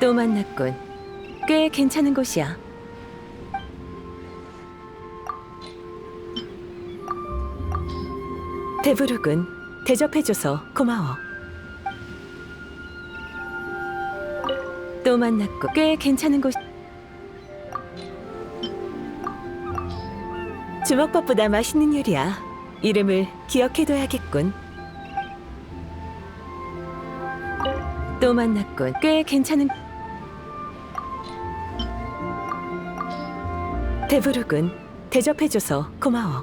또 만났군. 꽤 괜찮은 곳이야. 데브룩은 대접해줘서 고마워. 또 만났고 꽤 괜찮은 곳. 주먹밥보다 맛있는 요리야. 이름을 기억해둬야겠군. 또 만났군. 꽤 괜찮은. 데브룩은 대접해줘서 고마워.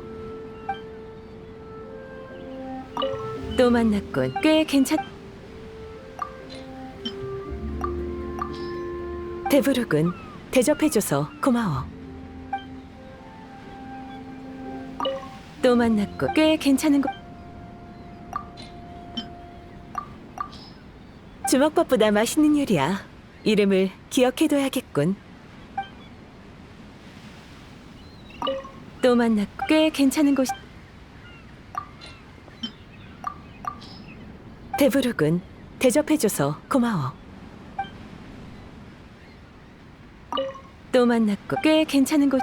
또 만났군. 꽤 괜찮. 데브룩은 대접해줘서 고마워. 또 만났고 꽤 괜찮은 곳. 주먹밥보다 맛있는 요리야. 이름을 기억해둬야겠군. 또 만났고 꽤 괜찮은 곳. 데브룩은 대접해줘서 고마워. 또 만났고 꽤 괜찮은 곳.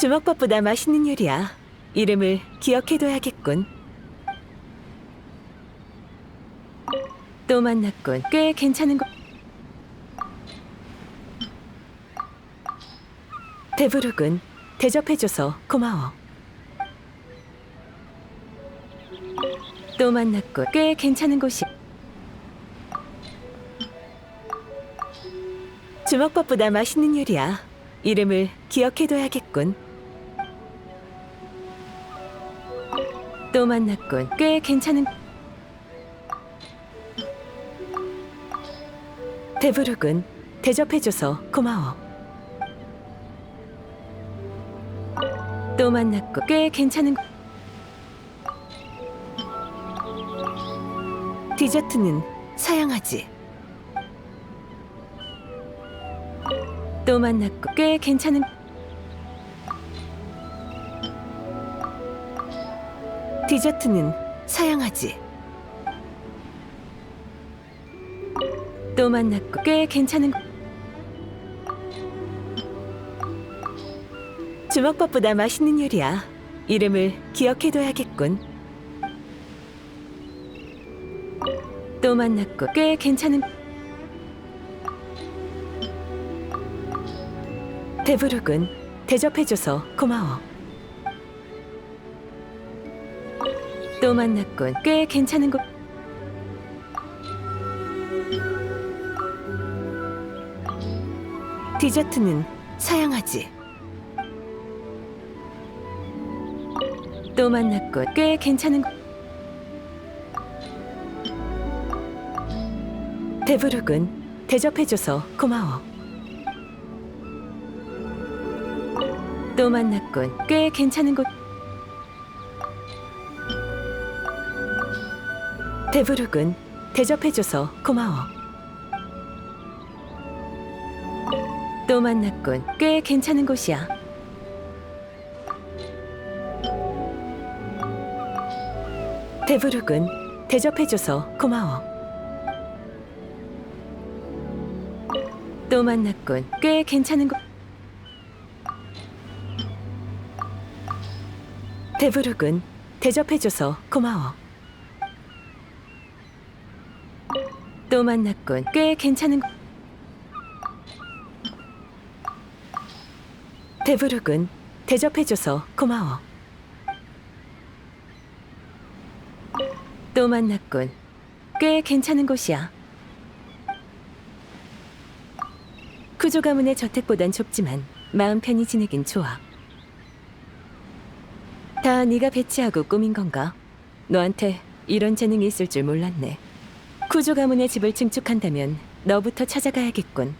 주먹밥보다 맛있는 요리야. 이름을 기억해둬야겠군. 또 만났군. 꽤 괜찮은 곳. 데브룩은 대접해줘서 고마워. 또 만났고 꽤 괜찮은 곳이. 주먹밥보다 맛있는 요리야. 이름을 기억해둬야겠군. 또 만났군. 꽤 괜찮은. 데브룩은 대접해줘서 고마워. 또 만났고 꽤 괜찮은. 디저트는 사양하지. 또 만났고 꽤 괜찮은. 디저트는 사양하지. 또 만났고 꽤 괜찮은. 주먹밥보다 맛있는 요리야. 이름을 기억해둬야겠군. 또 만났고 꽤 괜찮은. 데브룩은 대접해줘서 고마워. 또 만났군. 꽤 괜찮은 곳. 디저트는 사양하지. 또 만났군. 꽤 괜찮은 곳. 데브룩은 대접해줘서 고마워. 또 만났군. 꽤 괜찮은 곳. 데브룩은 대접해줘서 고마워. 또 만났군. 꽤 괜찮은 곳이야. 데브룩은 대접해줘서 고마워. 또 만났군. 꽤 괜찮은 곳. 데브룩은 대접해줘서 고마워. 또 만났군. 꽤 괜찮은 곳. 데브룩은 대접해줘서 고마워. 또 만났군. 꽤 괜찮은 곳이야. 구조 가문의 저택보단 좁지만 마음 편히 지내긴 좋아. 다 네가 배치하고 꾸민 건가? 너한테 이런 재능이 있을 줄 몰랐네. 구조 가문의 집을 증축한다면 너부터 찾아가야겠군.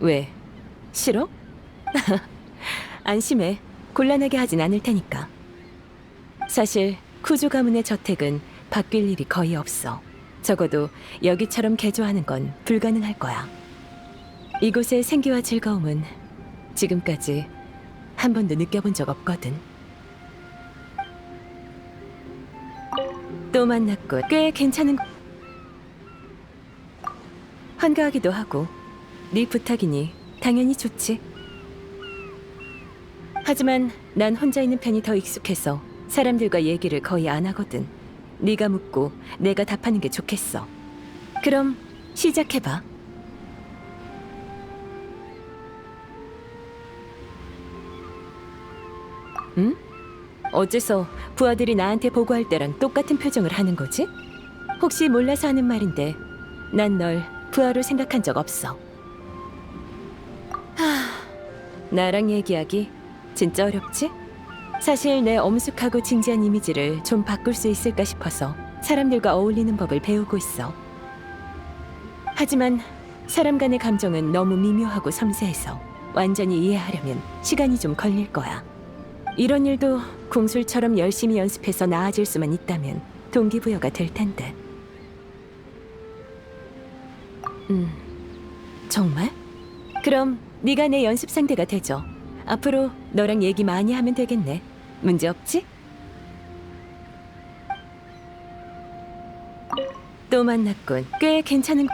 왜? 싫어? 안심해. 곤란하게 하진 않을 테니까. 사실 구조 가문의 저택은 바뀔 일이 거의 없어. 적어도 여기처럼 개조하는 건 불가능할 거야. 이곳의 생기와 즐거움은 지금까지 한 번도 느껴본 적 없거든. 또 만났군. 꽤 괜찮은 한가하기도 하고 네 부탁이니 당연히 좋지. 하지만 난 혼자 있는 편이 더 익숙해서 사람들과 얘기를 거의 안 하거든. 네가 묻고 내가 답하는 게 좋겠어. 그럼 시작해봐. 응? 어째서 부하들이 나한테 보고할 때랑 똑같은 표정을 하는 거지? 혹시 몰라서 하는 말인데 난 널 부하로 생각한 적 없어. 나랑 얘기하기 진짜 어렵지? 사실 내 엄숙하고 진지한 이미지를 좀 바꿀 수 있을까 싶어서 사람들과 어울리는 법을 배우고 있어. 하지만 사람 간의 감정은 너무 미묘하고 섬세해서 완전히 이해하려면 시간이 좀 걸릴 거야. 이런 일도 궁술처럼 열심히 연습해서 나아질 수만 있다면 동기부여가 될 텐데. 음, 정말? 그럼 네가 내 연습 상대가 되죠. 앞으로 너랑 얘기 많이 하면 되겠네. 문제 없지? 또 만났군. 꽤 괜찮은.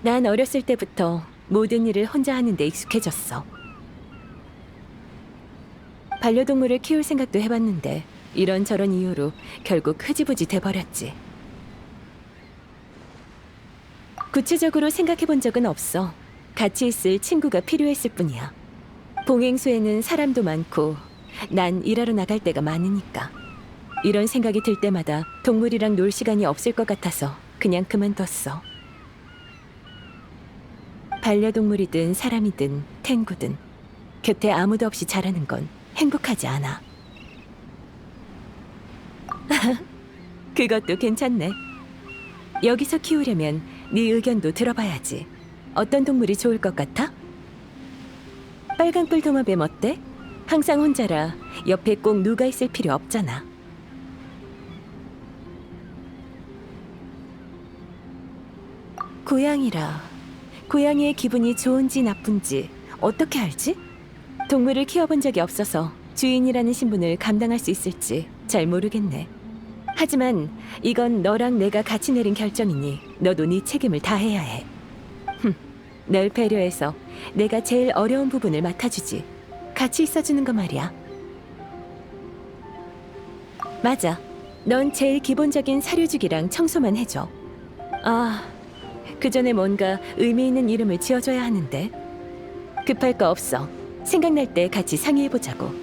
난 어렸을 때부터 모든 일을 혼자 하는데 익숙해졌어. 반려동물을 키울 생각도 해봤는데 이런저런 이유로 결국 흐지부지 돼버렸지. 구체적으로 생각해 본 적은 없어. 같이 있을 친구가 필요했을 뿐이야. 봉행소에는 사람도 많고 난 일하러 나갈 때가 많으니까. 이런 생각이 들 때마다 동물이랑 놀 시간이 없을 것 같아서 그냥 그만뒀어. 반려동물이든 사람이든 탱구든 곁에 아무도 없이 자라는 건 행복하지 않아. 그것도 괜찮네. 여기서 키우려면 네 의견도 들어봐야지. 어떤 동물이 좋을 것 같아? 빨간 뿔 도마뱀 어때? 항상 혼자라 옆에 꼭 누가 있을 필요 없잖아. 고양이라. 고양이의 기분이 좋은지 나쁜지 어떻게 알지? 동물을 키워본 적이 없어서 주인이라는 신분을 감당할 수 있을지 잘 모르겠네. 하지만 이건 너랑 내가 같이 내린 결정이니 너도 네 책임을 다해야 해. 흠, 널 배려해서 내가 제일 어려운 부분을 맡아주지. 같이 있어주는 거 말이야. 맞아. 넌 제일 기본적인 사료주기랑 청소만 해줘. 아, 그 전에 뭔가 의미 있는 이름을 지어줘야 하는데. 급할 거 없어. 생각날 때 같이 상의해보자고.